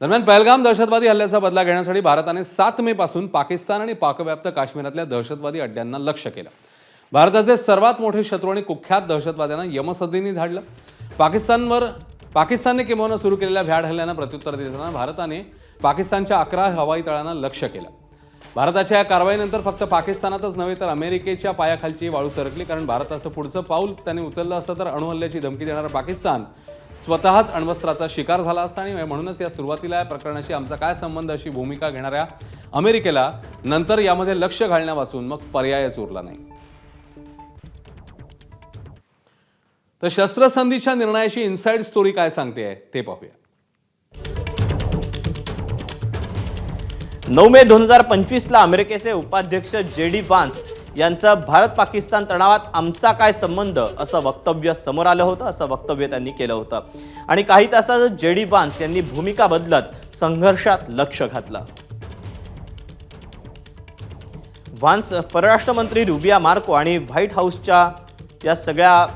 दरम्यान पहलगाम दहशतवादी हल्ल्याचा बदला घेण्यासाठी भारताने सात मे पासून पाकिस्तान आणि पाकव्याप्त काश्मीरातल्या दहशतवादी अड्ड्यांना लक्ष केलं. भारताचे सर्वात मोठे शत्रू आणि कुख्यात दहशतवाद्यांना यमसदींनी धाडलं. पाकिस्तानवर पाकिस्तानने किंबहुना सुरू केलेल्या भ्याड हल्ल्यानं प्रत्युत्तर देताना भारताने पाकिस्तानच्या अकरा हवाई तळांना लक्ष केलं. भारताच्या या कारवाईनंतर फक्त पाकिस्तानातच नव्हे तर अमेरिकेच्या पायाखालची वाळू सरकली कारण भारताचं पुढचं पाऊल त्याने उचललं असतं तर अणुहल्ल्याची धमकी देणारा पाकिस्तान स्वतःच अण्वस्त्राचा शिकार झाला असता आणि म्हणूनच या सुरुवातीला या प्रकरणाशी आमचा काय संबंध अशी भूमिका घेणाऱ्या अमेरिकेला नंतर यामध्ये लक्ष घालण्यापासून मग पर्यायच उरला नाही. तर शस्त्रसंधीच्या निर्णयाची इन्साईड स्टोरी काय सांगते आहे ते पाहूया. नऊ मे दोन हजार पंचवीसला अमेरिकेचे उपाध्यक्ष जे डी वान्स यांचं भारत पाकिस्तान तणावात आमचा काय संबंध असं वक्तव्य समोर आलं होतं असं वक्तव्य त्यांनी केलं होतं. आणि काही तासात जे डी वान्स यांनी भूमिका बदलत संघर्षात लक्ष घातलं. वान्स परराष्ट्र मंत्री रुबिया मार्को आणि व्हाईट हाऊसच्या या सगळ्या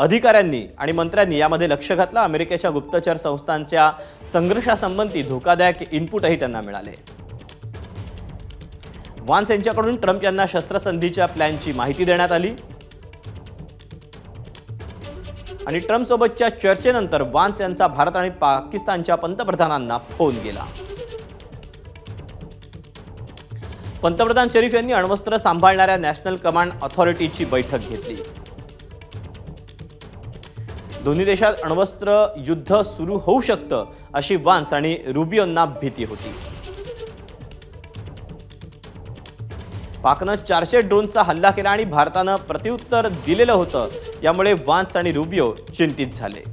अधिकाऱ्यांनी आणि मंत्र्यांनी यामध्ये लक्ष घातलं. अमेरिकेच्या गुप्तचर संस्थांच्या संघर्षासंबंधी धोकादायक इनपुटही त्यांना मिळाले. वान्स यांच्याकडून ट्रम्प यांना शस्त्रसंधीच्या प्लॅनची माहिती देण्यात आली. आणि ट्रम्प सोबतच्या चर्चेनंतर वान्स यांचा भारत आणि पाकिस्तानच्या पंतप्रधानांना फोन गेला. पंतप्रधान शरीफ यांनी अण्वस्त्र सांभाळणाऱ्या नॅशनल कमांड ऑथॉरिटीची बैठक घेतली. दोन्ही देशात अण्वस्त्र युद्ध सुरू होऊ शकतं अशी वान्स आणि रुबियोंना भीती होती. पाकनं चारशे ड्रोनचा हल्ला केला आणि भारतानं प्रत्युत्तर दिलेलं होतं. यामुळे वान्स आणि रुबियो चिंतित झाले.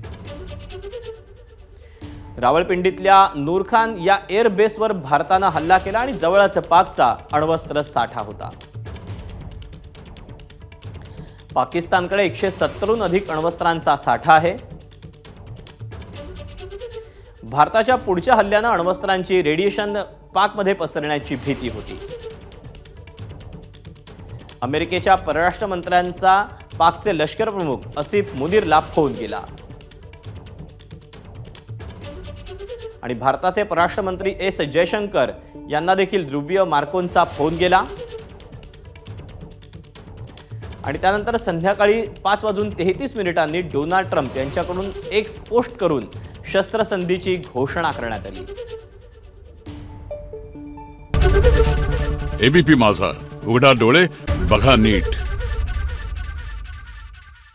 रावळपिंडीतल्या नूरखान या एअरबेसवर भारतानं हल्ला केला आणि जवळच पाकचा अण्वस्त्र साठा होता. पाकिस्तानकडे एकशे सत्तरहून अधिक अण्वस्त्रांचा साठा आहे. भारताच्या पुढच्या हल्ल्यानं अण्वस्त्रांची रेडिएशन पाकमध्ये पसरण्याची भीती होती. अमेरिकेच्या परराष्ट्र मंत्र्यांचा पाकचे लष्कर प्रमुख असिफ मुदीरला फोन गेला आणि भारताचे परराष्ट्र मंत्री एस जयशंकर यांना देखील ध्रुवीय मार्कोनचा फोन गेला आणि त्यानंतर संध्याकाळी पाच वाजून तेहतीस मिनिटांनी डोनाल्ड ट्रम्प यांच्याकडून एक पोस्ट करून शस्त्रसंधीची घोषणा करण्यात आली. एबीपी माझा. उघडा डोळे बघा नीट.